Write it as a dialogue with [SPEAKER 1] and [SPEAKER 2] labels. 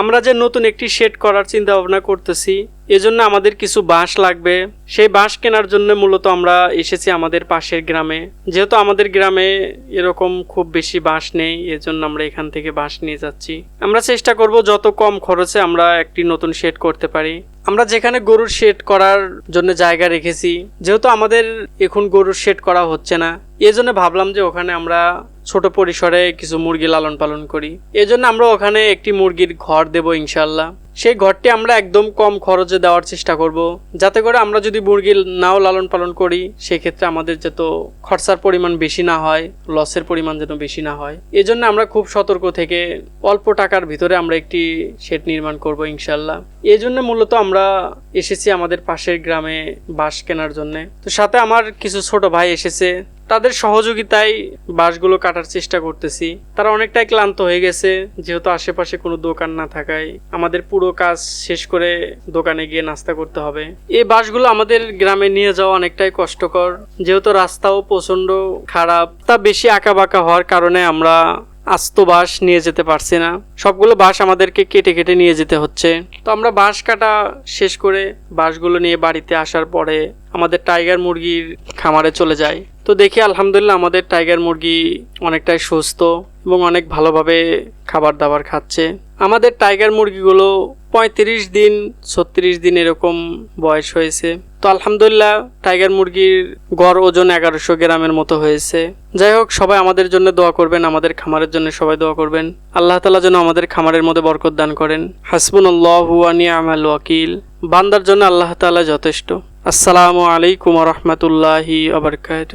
[SPEAKER 1] আমরা যে নতুন একটি শেড করার চিন্তা ভাবনা করতেছি, এজন্য আমাদের কিছু বাঁশ লাগবে। সেই বাঁশ কেনার জন্য মূলত আমরা এসেছি আমাদের পাশের গ্রামে। যেহেতু আমাদের গ্রামে এরকম খুব বেশি বাঁশ নেই, এজন্য আমরা এখান থেকে বাঁশ নিয়ে যাচ্ছি। আমরা চেষ্টা করব যত কম খরচে আমরা একটি নতুন শেড করতে পারি। আমরা যেখানে গরুর শেড করার জন্য জায়গা রেখেছি, যেহেতু আমাদের এখন গরুর শেড করা হচ্ছে না, এজন্য ভাবলাম যে ওখানে আমরা ছোট পরিসরে কিছু মুরগি লালন পালন করি। এজন্য আমরা ওখানে একটি মুরগির ঘর দেব ইনশাল্লাহ সেই ঘরটি আমরা একদম কম খরচে দেওয়ার চেষ্টা করব। যাতে করে আমরা যদি মুরগি নাও লালন পালন করি, সেক্ষেত্রে আমাদের যত খরচার পরিমাণ বেশি না হয়, লসের পরিমাণ যেন বেশি না হয়। এজন্য আমরা খুব সতর্ক থেকে অল্প টাকার ভিতরে আমরা একটি শেড নির্মাণ করব ইনশাল্লাহ এই জন্য মূলত আমরা এসেছি আমাদের পাশের গ্রামে বাঁশ কেনার জন্য। তো সাথে আমার কিছু ছোট ভাই এসেছে। তাদের সহযোগিতায় বাঁশগুলো কাটার চেষ্টা করতেছি। তারা অনেকটাই ক্লান্ত হয়ে গেছে, যেহেতু আশেপাশে কোনো দোকান না থাকায়। আমাদের পুরো কাজ শেষ করে দোকানে গিয়ে নাস্তা করতে হবে। এই বাসগুলো আমাদের গ্রামে নিয়ে যাওয়া অনেকটাই কষ্টকর। যেহেতু রাস্তাও প্রচণ্ড খারাপ, তা বেশি আঁকা বাঁকা হওয়ার কারণে আমরা আস্ত বাঁশ নিয়ে যেতে পারছি না। সবগুলো বাঁশ আমাদেরকে কেটে কেটে নিয়ে যেতে হচ্ছে। তো আমরা বাঁশ কাটা শেষ করে বাঁশগুলো নিয়ে বাড়িতে আসার পরে আমাদের টাইগার মুরগির খামারে চলে যায় তো দেখি আলহামদুলিল্লাহ আমাদের টাইগার মুরগি অনেকটাই সুস্থ এবং অনেক ভালোভাবে খাবার দাবার খাচ্ছে। আমাদের টাইগার মুরগিগুলো পঁয়ত্রিশ দিন, ছত্রিশ দিন এরকম বয়স হয়েছে। তো আলহামদুলিল্লাহ টাইগার মুরগির গড় ওজন এগারোশো গ্রামের মতো হয়েছে। যাই হোক, সবাই আমাদের জন্য দোয়া করবেন, আমাদের খামারের জন্য সবাই দোয়া করবেন। আল্লাহ তালা যেন আমাদের খামারের মধ্যে বরকত দান করেন। হাসবুন আল্লাহুয়ানি আমাল ওয়াকিল। বান্দার জন্য আল্লাহ তালা যথেষ্ট। আসসালামু আলাইকুম রহমতুল্লাহি আবরকাত